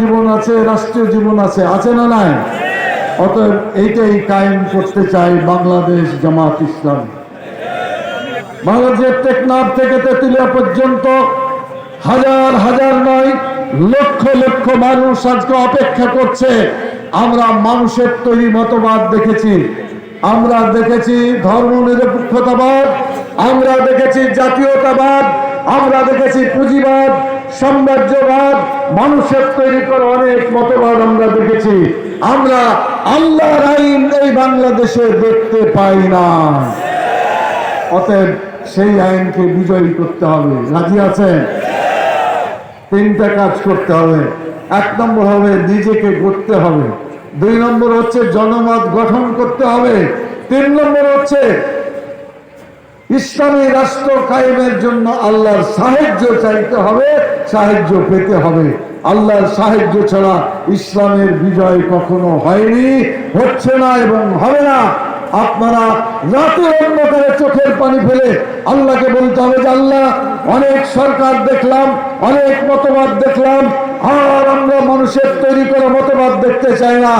জীবন আছে, রাষ্ট্রীয় জীবন আছে আছে না নাই? অতএব এইটাই কায়েম করতে চাই বাংলাদেশ জামাত ইসলাম। বাংলাদেশের টেকনাফ থেকে তেতুলিয়া পর্যন্ত হাজার হাজার নয়, লক্ষ লক্ষ মানুষ আজকে অপেক্ষা করছে। আমরা মানুষের তৈরি মতবাদ দেখেছি। আমরা দেখেছি ধর্ম নিরপেক্ষতাবাদ, আমরা দেখেছি জাতীয়তাবাদ, আমরা দেখেছি পুঁজিবাদ সাম্রাজ্যবাদ মানুষের তৈরি করা অনেক মতবাদ আমরা দেখেছি। আমরা আল্লাহর আইন এই বাংলাদেশে দেখতে পাই না। অতএব সেই আইনকে বিজয়ী করতে হবে। রাজি আছেন? তিনটা কাজ করতে হবে। এক নম্বর হবে নিজেকে গড়তে হবে। দুই নম্বর হচ্ছে জনমত গঠন করতে হবে। তিন নম্বর হচ্ছে ইসলামী রাষ্ট্র কায়েমের জন্য আল্লাহর সাহায্য চাইতে হবে, সাহায্য পেতে হবে। আল্লাহর সাহায্য ছাড়া ইসলামের বিজয় কখনো হয়নি, হচ্ছে না এবং হবে না। আপনারা রাতের অন্ধকারে চোখের পানি ফেলে আল্লাহকে বলতে হবে যে, আল্লাহ, অনেক সরকার দেখলাম, অনেক মতবাদ দেখলাম, আর আমরা মানুষের তৈরি করা মতবাদ দেখতে চাই না।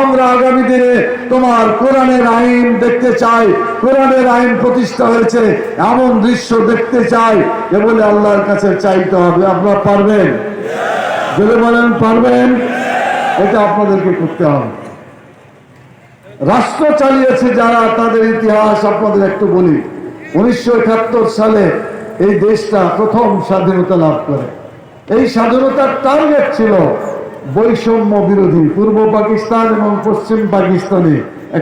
আমরা আগামী দিনে তোমার কোরআনের আইন দেখতে চাই। কোরআনের আইন প্রতিষ্ঠা হয়েছে, এমন দৃশ্য দেখতে চাই। এ বলে আল্লাহর কাছে চাইতে হবে। আপনারা পারবেন? যদি বলেন, পারবেন? এটা আপনাদেরকে করতে হবে। রাষ্ট্র চালিয়েছে যারা, তাদের ইতিহাস আপনাদের একটু বলি। উনিশশো একাত্তর সালে এই দেশটা প্রথম স্বাধীনতা লাভ করে। এই স্বাধীনতার টার্গেট ছিল বৈষম্য বিরোধী পূর্ব পাকিস্তান এবং পশ্চিম পাকিস্তানে